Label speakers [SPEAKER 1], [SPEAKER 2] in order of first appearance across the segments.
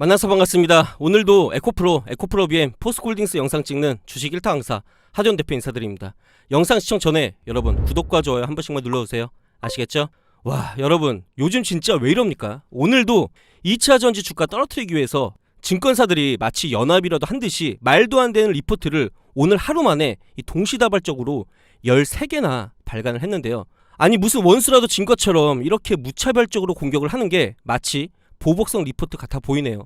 [SPEAKER 1] 만나서 반갑습니다. 오늘도 에코프로, 에코프로 BM, 포스콜딩스 영상 찍는 주식 1타 강사 하전 대표 인사드립니다. 영상 시청 전에 여러분 구독과 좋아요 한 번씩만 눌러주세요. 아시겠죠? 와 여러분 요즘 진짜 왜 이럽니까? 오늘도 2차 전지 주가 떨어뜨리기 위해서 증권사들이 마치 연합이라도 한 듯이 말도 안 되는 리포트를 오늘 하루 만에 이 동시다발적으로 13개나 발간을 했는데요. 아니 무슨 원수라도 진 것처럼 이렇게 무차별적으로 공격을 하는 게 마치 보복성 리포트 같아 보이네요.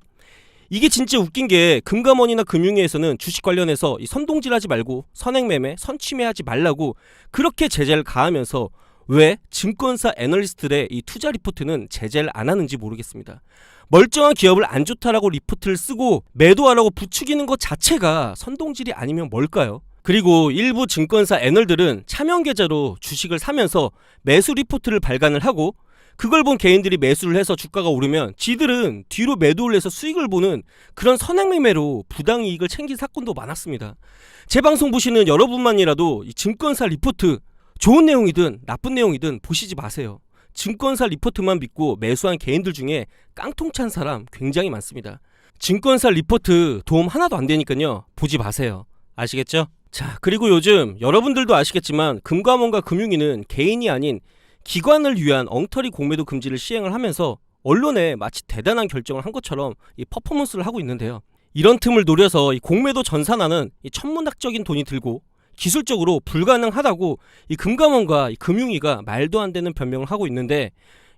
[SPEAKER 1] 이게 진짜 웃긴 게 금감원이나 금융위에서는 주식 관련해서 이 선동질하지 말고 선행매매, 선취매하지 말라고 그렇게 제재를 가하면서 왜 증권사 애널리스트들의 이 투자 리포트는 제재를 안 하는지 모르겠습니다. 멀쩡한 기업을 안 좋다라고 리포트를 쓰고 매도하라고 부추기는 것 자체가 선동질이 아니면 뭘까요? 그리고 일부 증권사 애널들은 차명 계좌로 주식을 사면서 매수 리포트를 발간을 하고 그걸 본 개인들이 매수를 해서 주가가 오르면 지들은 뒤로 매도를 해서 수익을 보는 그런 선행매매로 부당이익을 챙긴 사건도 많았습니다. 제 방송 보시는 여러분만이라도 이 증권사 리포트 좋은 내용이든 나쁜 내용이든 보시지 마세요. 증권사 리포트만 믿고 매수한 개인들 중에 깡통 찬 사람 굉장히 많습니다. 증권사 리포트 도움 하나도 안 되니까요. 보지 마세요. 아시겠죠? 자, 그리고 요즘 여러분들도 아시겠지만 금감원과 금융위는 개인이 아닌 기관을 위한 엉터리 공매도 금지를 시행을 하면서 언론에 마치 대단한 결정을 한 것처럼 이 퍼포먼스를 하고 있는데요. 이런 틈을 노려서 이 공매도 전산화는 이 천문학적인 돈이 들고 기술적으로 불가능하다고 이 금감원과 이 금융위가 말도 안 되는 변명을 하고 있는데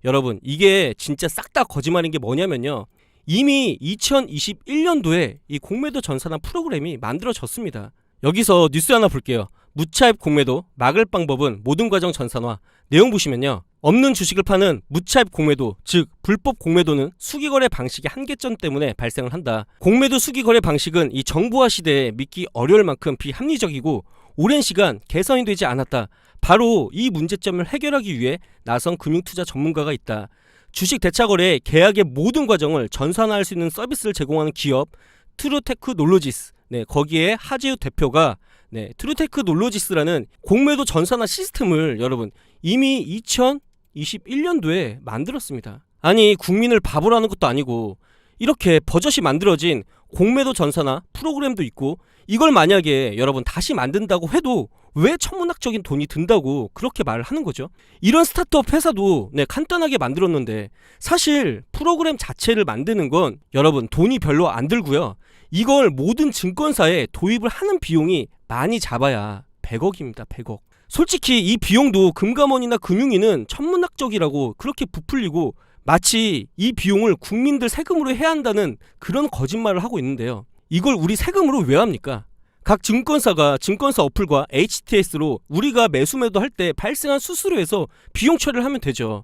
[SPEAKER 1] 여러분 이게 진짜 싹 다 거짓말인 게 뭐냐면요. 이미 2021년도에 이 공매도 전산화 프로그램이 만들어졌습니다. 여기서 뉴스 하나 볼게요. 무차입 공매도 막을 방법은 모든 과정 전산화. 내용 보시면요. 없는 주식을 파는 무차입 공매도, 즉 불법 공매도는 수기거래 방식의 한계점 때문에 발생을 한다. 공매도 수기거래 방식은 이 정부화 시대에 믿기 어려울 만큼 비합리적이고 오랜 시간 개선이 되지 않았다. 바로 이 문제점을 해결하기 위해 나선 금융투자 전문가가 있다. 주식 대차거래 계약의 모든 과정을 전산화할 수 있는 서비스를 제공하는 기업 트루테크 놀로지스. 네, 거기에 하재우 대표가 네, 트루테크 놀로지스라는 공매도 전산화 시스템을 여러분 이미 2021년도에 만들었습니다. 아니 국민을 바보로 하는 것도 아니고 이렇게 버젓이 만들어진 공매도 전산화 프로그램도 있고 이걸 만약에 여러분 다시 만든다고 해도 왜 천문학적인 돈이 든다고 그렇게 말을 하는 거죠? 이런 스타트업 회사도 네, 간단하게 만들었는데 사실 프로그램 자체를 만드는 건 여러분 돈이 별로 안 들고요. 이걸 모든 증권사에 도입을 하는 비용이 많이 잡아야 100억입니다. 100억. 솔직히 이 비용도 금감원이나 금융위는 천문학적이라고 그렇게 부풀리고 마치 이 비용을 국민들 세금으로 해야 한다는 그런 거짓말을 하고 있는데요. 이걸 우리 세금으로 왜 합니까? 각 증권사가 증권사 어플과 HTS로 우리가 매수 매도 할 때 발생한 수수료에서 비용 처리를 하면 되죠.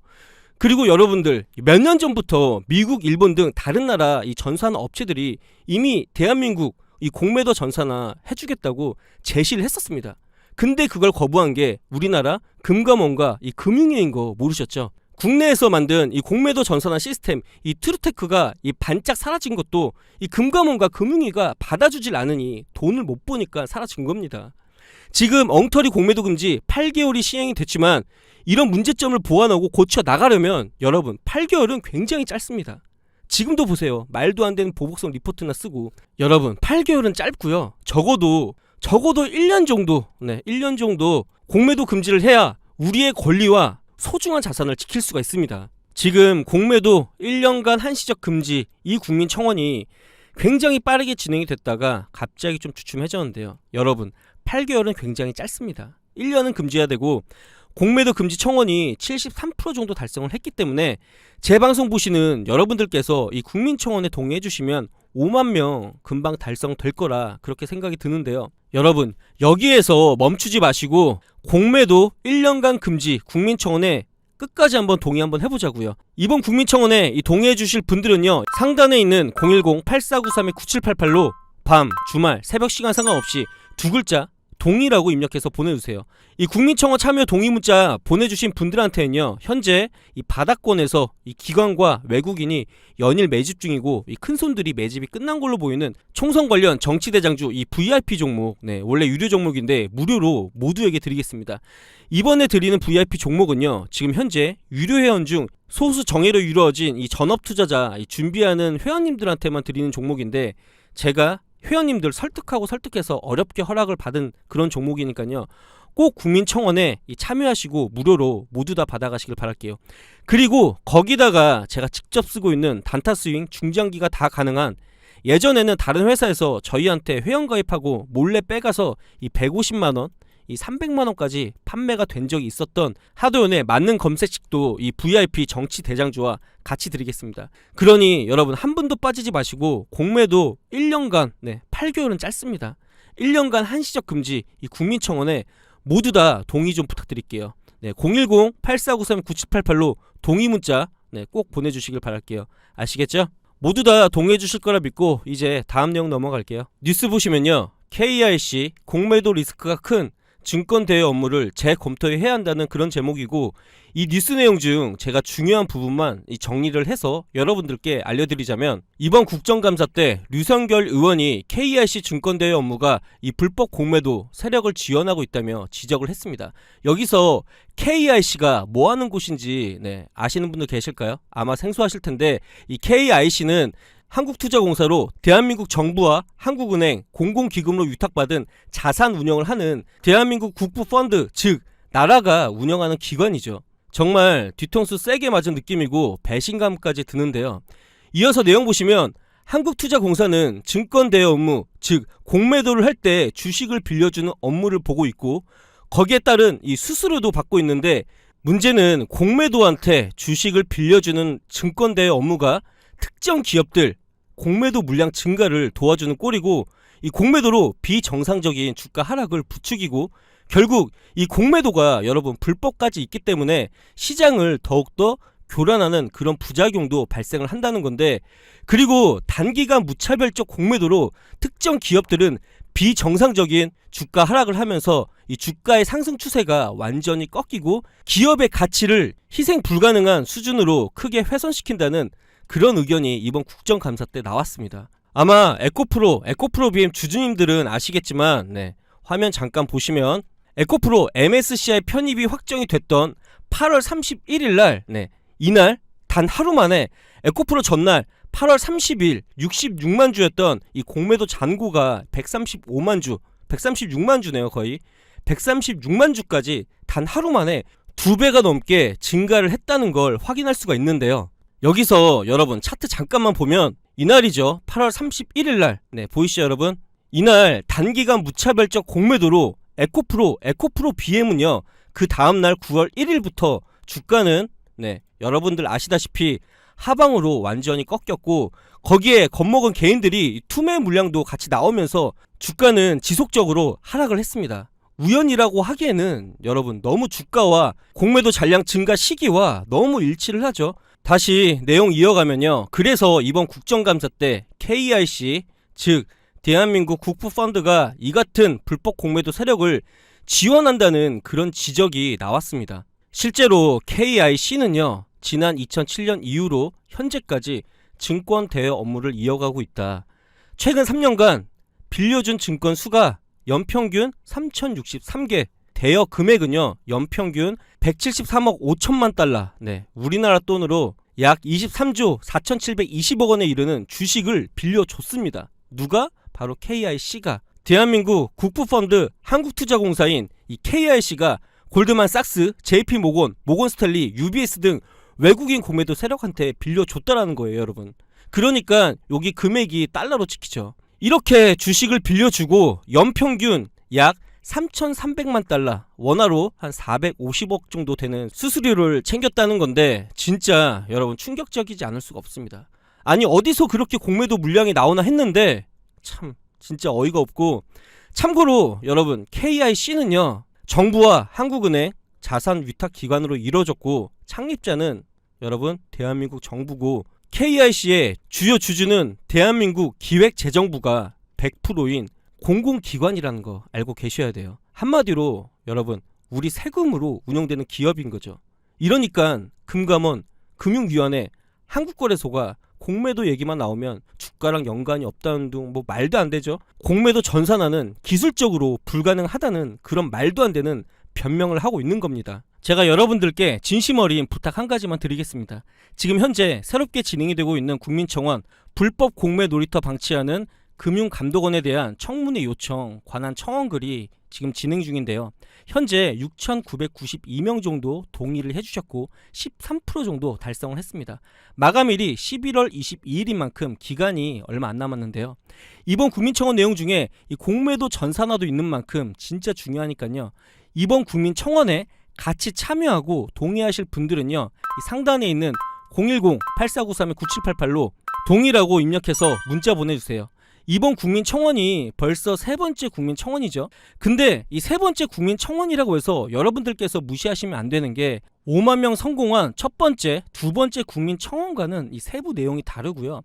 [SPEAKER 1] 그리고 여러분들 몇 년 전부터 미국, 일본 등 다른 나라 이 전산화 업체들이 이미 대한민국 이 공매도 전산화 해주겠다고 제시를 했었습니다. 근데 그걸 거부한 게 우리나라 금감원과 이 금융위인 거 모르셨죠? 국내에서 만든 이 공매도 전산화 시스템 이 트루테크가 이 반짝 사라진 것도 이 금감원과 금융위가 받아주질 않으니 돈을 못 보니까 사라진 겁니다. 지금 엉터리 공매도 금지 8개월이 시행이 됐지만 이런 문제점을 보완하고 고쳐 나가려면 여러분 8개월은 굉장히 짧습니다. 지금도 보세요. 말도 안 되는 보복성 리포트나 쓰고 여러분 8개월은 짧고요. 적어도 적어도 1년 정도 네, 1년 정도 공매도 금지를 해야 우리의 권리와 소중한 자산을 지킬 수가 있습니다. 지금 공매도 1년간 한시적 금지 이 국민 청원이 굉장히 빠르게 진행이 됐다가 갑자기 좀 주춤해졌는데요. 여러분 8개월은 굉장히 짧습니다. 1년은 금지해야 되고 공매도 금지 청원이 73% 정도 달성을 했기 때문에 제 방송 보시는 여러분들께서 이 국민청원에 동의해 주시면 5만 명 금방 달성될 거라 그렇게 생각이 드는데요. 여러분 여기에서 멈추지 마시고 공매도 1년간 금지 국민청원에 끝까지 한번 동의 한번 해보자고요. 이번 국민청원에 이 동의해 주실 분들은요 상단에 있는 010-8493-9788로 밤, 주말, 새벽 시간 상관없이 두 글자 동의라고 입력해서 보내주세요. 이 국민청원 참여 동의 문자 보내주신 분들한테는요 현재 이 바닥권에서 이 기관과 외국인이 연일 매집 중이고 이 큰 손들이 매집이 끝난 걸로 보이는 총선 관련 정치 대장주 이 VIP 종목 네 원래 유료 종목인데 무료로 모두에게 드리겠습니다. 이번에 드리는 VIP 종목은요 지금 현재 유료 회원 중 소수 정예로 이루어진 이 전업 투자자 이 준비하는 회원님들한테만 드리는 종목인데 제가 회원님들 설득하고 설득해서 어렵게 허락을 받은 그런 종목이니까요. 꼭 국민청원에 이 참여하시고 무료로 모두 다 받아가시길 바랄게요. 그리고 거기다가 제가 직접 쓰고 있는 단타 스윙 중장기가 다 가능한 예전에는 다른 회사에서 저희한테 회원 가입하고 몰래 빼가서 이 150만 원, 이 300만 원까지 판매가 된 적이 있었던 하도연의 맞는 검색식도 이 VIP 정치 대장주와 같이 드리겠습니다. 그러니 여러분 한 분도 빠지지 마시고 공매도 1년간 네, 8개월은 짧습니다. 1년간 한시적 금지 이 국민청원에 모두 다 동의 좀 부탁드릴게요. 네, 010-8493-9788로 동의 문자 네, 꼭 보내주시길 바랄게요. 아시겠죠? 모두 다 동의해 주실 거라 믿고 이제 다음 내용 넘어갈게요. 뉴스 보시면요. KIC 공매도 리스크가 큰 증권 대여 업무를 재검토해야 한다는 그런 제목이고 이 뉴스 내용 중 제가 중요한 부분만 이 정리를 해서 여러분들께 알려드리자면 이번 국정감사 때 류성결 의원이 KIC 증권 대여 업무가 이 불법 공매도 세력을 지원하고 있다며 지적을 했습니다. 여기서 KIC가 뭐 하는 곳인지 네, 아시는 분들 계실까요? 아마 생소하실 텐데 이 KIC는 한국투자공사로 대한민국 정부와 한국은행 공공기금으로 위탁받은 자산 운영을 하는 대한민국 국부펀드 즉 나라가 운영하는 기관이죠. 정말 뒤통수 세게 맞은 느낌이고 배신감까지 드는데요. 이어서 내용 보시면 한국투자공사는 증권 대여 업무 즉 공매도를 할 때 주식을 빌려주는 업무를 보고 있고 거기에 따른 이 수수료도 받고 있는데 문제는 공매도한테 주식을 빌려주는 증권 대여 업무가 특정 기업들 공매도 물량 증가를 도와주는 꼴이고 이 공매도로 비정상적인 주가 하락을 부추기고 결국 이 공매도가 여러분 불법까지 있기 때문에 시장을 더욱더 교란하는 그런 부작용도 발생을 한다는 건데 그리고 단기간 무차별적 공매도로 특정 기업들은 비정상적인 주가 하락을 하면서 이 주가의 상승 추세가 완전히 꺾이고 기업의 가치를 희생 불가능한 수준으로 크게 훼손시킨다는 그런 의견이 이번 국정감사 때 나왔습니다. 아마 에코프로, 에코프로 BM 주주님들은 아시겠지만, 네, 화면 잠깐 보시면 에코프로 MSCI 편입이 확정이 됐던 8월 31일 날, 네, 이날 단 하루 만에 에코프로 전날 8월 30일 66만 주였던 이 공매도 잔고가 135만 주, 136만 주네요, 거의. 136만 주까지 단 하루 만에 두 배가 넘게 증가를 했다는 걸 확인할 수가 있는데요. 여기서 여러분 차트 잠깐만 보면 이날이죠. 8월 31일 날. 네, 보이시죠, 여러분? 이날 단기간 무차별적 공매도로 에코프로, 에코프로 BM은요. 그 다음 날 9월 1일부터 주가는 네, 여러분들 아시다시피 하방으로 완전히 꺾였고 거기에 겁먹은 개인들이 투매 물량도 같이 나오면서 주가는 지속적으로 하락을 했습니다. 우연이라고 하기에는 여러분 너무 주가와 공매도 잔량 증가 시기와 너무 일치를 하죠. 다시 내용 이어가면요. 그래서 이번 국정감사 때 KIC 즉 대한민국 국부펀드가 이 같은 불법 공매도 세력을 지원한다는 그런 지적이 나왔습니다. 실제로 KIC는요. 지난 2007년 이후로 현재까지 증권 대여 업무를 이어가고 있다. 최근 3년간 빌려준 증권 수가 연평균 3,063개, 대여 금액은요, 연평균 173억 5천만 달러, 네, 우리나라 돈으로 약 23조 4,720억 원에 이르는 주식을 빌려줬습니다. 누가? 바로 KIC가. 대한민국 국부펀드 한국투자공사인 이 KIC가 골드만삭스, JP모건, 모건스탠리, UBS 등 외국인 공매도 세력한테 빌려줬다라는 거예요, 여러분. 그러니까 여기 금액이 달러로 찍히죠. 이렇게 주식을 빌려주고 연평균 약 3,300만 달러, 원화로 한 450억 정도 되는 수수료를 챙겼다는 건데 진짜 여러분 충격적이지 않을 수가 없습니다. 아니 어디서 그렇게 공매도 물량이 나오나 했는데 참 진짜 어이가 없고 참고로 여러분 KIC는요 정부와 한국은행 자산 위탁 기관으로 이루어졌고 창립자는 여러분 대한민국 정부고 KIC의 주요 주주는 대한민국 기획재정부가 100%인 공공기관이라는 거 알고 계셔야 돼요. 한마디로 여러분 우리 세금으로 운영되는 기업인 거죠. 이러니까 금감원, 금융위원회, 한국거래소가 공매도 얘기만 나오면 주가랑 연관이 없다는 둥 뭐 말도 안 되죠. 공매도 전산화는 기술적으로 불가능하다는 그런 말도 안 되는 변명을 하고 있는 겁니다. 제가 여러분들께 진심 어린 부탁 한 가지만 드리겠습니다. 지금 현재 새롭게 진행이 되고 있는 국민청원 불법 공매 놀이터 방치하는 금융감독원에 대한 청문회 요청 관한 청원글이 지금 진행 중인데요. 현재 6,992명 정도 동의를 해주셨고 13% 정도 달성을 했습니다. 마감일이 11월 22일인 만큼 기간이 얼마 안 남았는데요. 이번 국민청원 내용 중에 이 공매도 전산화도 있는 만큼 진짜 중요하니까요. 이번 국민청원에 같이 참여하고 동의하실 분들은요. 이 상단에 있는 010-8493-9788로 동의라고 입력해서 문자 보내주세요. 이번 국민청원이 벌써 세 번째 국민청원이죠. 근데 이 세 번째 국민청원이라고 해서 여러분들께서 무시하시면 안 되는 게 5만 명 성공한 첫 번째, 두 번째 국민청원과는 이 세부 내용이 다르고요.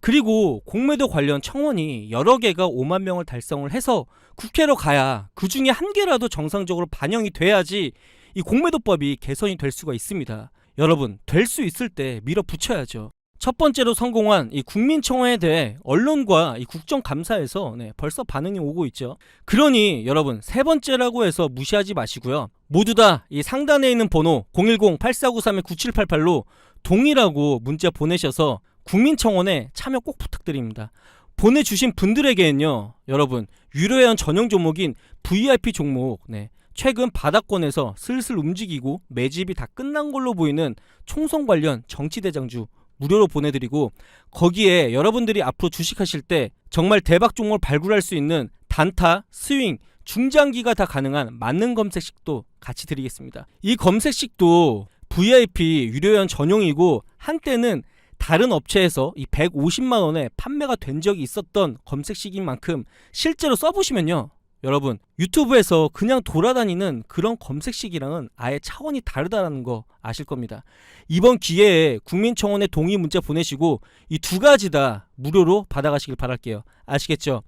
[SPEAKER 1] 그리고 공매도 관련 청원이 여러 개가 5만 명을 달성을 해서 국회로 가야 그 중에 한 개라도 정상적으로 반영이 돼야지 이 공매도법이 개선이 될 수가 있습니다. 여러분, 될 수 있을 때 밀어붙여야죠. 첫 번째로 성공한 이 국민청원에 대해 언론과 이 국정감사에서 네, 벌써 반응이 오고 있죠. 그러니 여러분 세 번째라고 해서 무시하지 마시고요. 모두 다 이 상단에 있는 번호 010-8493-9788로 동의라고 문자 보내셔서 국민청원에 참여 꼭 부탁드립니다. 보내주신 분들에게는요, 여러분 유료회원 전용 종목인 VIP 종목, 네, 최근 바닥권에서 슬슬 움직이고 매집이 다 끝난 걸로 보이는 총선 관련 정치대장주 무료로 보내드리고 거기에 여러분들이 앞으로 주식하실 때 정말 대박 종목을 발굴할 수 있는 단타, 스윙, 중장기가 다 가능한 맞는 검색식도 같이 드리겠습니다. 이 검색식도 VIP 유료연 전용이고 한때는 다른 업체에서 이 150만 원에 판매가 된 적이 있었던 검색식인 만큼 실제로 써보시면요. 여러분 유튜브에서 그냥 돌아다니는 그런 검색식이랑은 아예 차원이 다르다는 거 아실 겁니다. 이번 기회에 국민청원에 동의 문자 보내시고 이 두 가지 다 무료로 받아가시길 바랄게요. 아시겠죠?